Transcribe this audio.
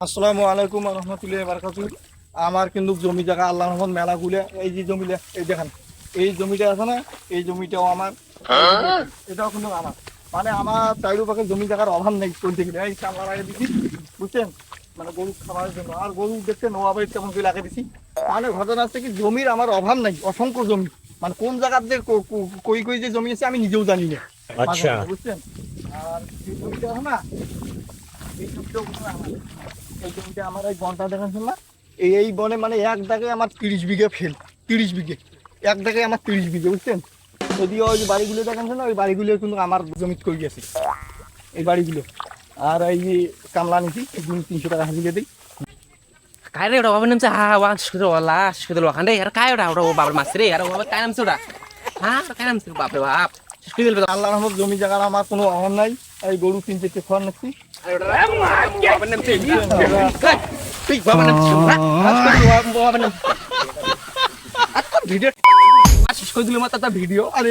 আসসালামু আলাইকুম রহমতুল্লাহ বারকাতু আমার কিন্তু জমি জায়গা আল্লাহ রহমত মেলা গুলে। এই যে জমিটা এই দেখেন এই জমিটা আছে না এই জমিটাও আমার। এটাও কিন্তু আমার। মানে আমার চারিপাশে জমি জায়গার অভাব নেই বলতে গেলে এই কামলা লাগিয়ে দিচ্ছি বুঝছেন? মানে গরু খাওয়ার জন্য। আর গরু দেখতে নোয়াবাড়ি তেমন করে লাগিয়ে দিচ্ছি মানে ঘটনা আছে কি জমির আমার অভাব নাই অসংখ্য জমি। মানে কোন জায়গার যে ক- ক- কই কই যে জমি আছে আমি নিজেও জানি না। আচ্ছা। বুঝছেন? আর জমিটা আছে না এই টুকরোগুলো আমার এই বনটা দেখাচ্ছেন এই এই বনে মানে এক দাগে আমার তিরিশ বিঘে ফেল তিরিশ বিঘে এক দাগে আমার তিরিশ বিঘে বুঝছেন যদিও ওই বাড়িগুলো দেখাচ্ছেন না ওই বাড়িগুলো কিন্তু আমার জমিত করে গেছে এই বাড়িগুলো আর এই যে কামলা নিচি একদিন তিনশো টাকা হাজিরে দিই কায়রে ওটা বাবার নামছে হা ওয়াং শুধু ওলা শুধু ওখান রে আর কায় ওটা ওটা ও বাবার মাছ রে আর ও বাবার কায় নামছে ওটা হ্যাঁ কায় নামছে বাপরে বাপ আল্লাহ রহমত কোনো অভাব নাই। এই গরু কিনতে কে খাওয়ার নাকি? ভিডিও? শেষ করে দিলে মাথা আরে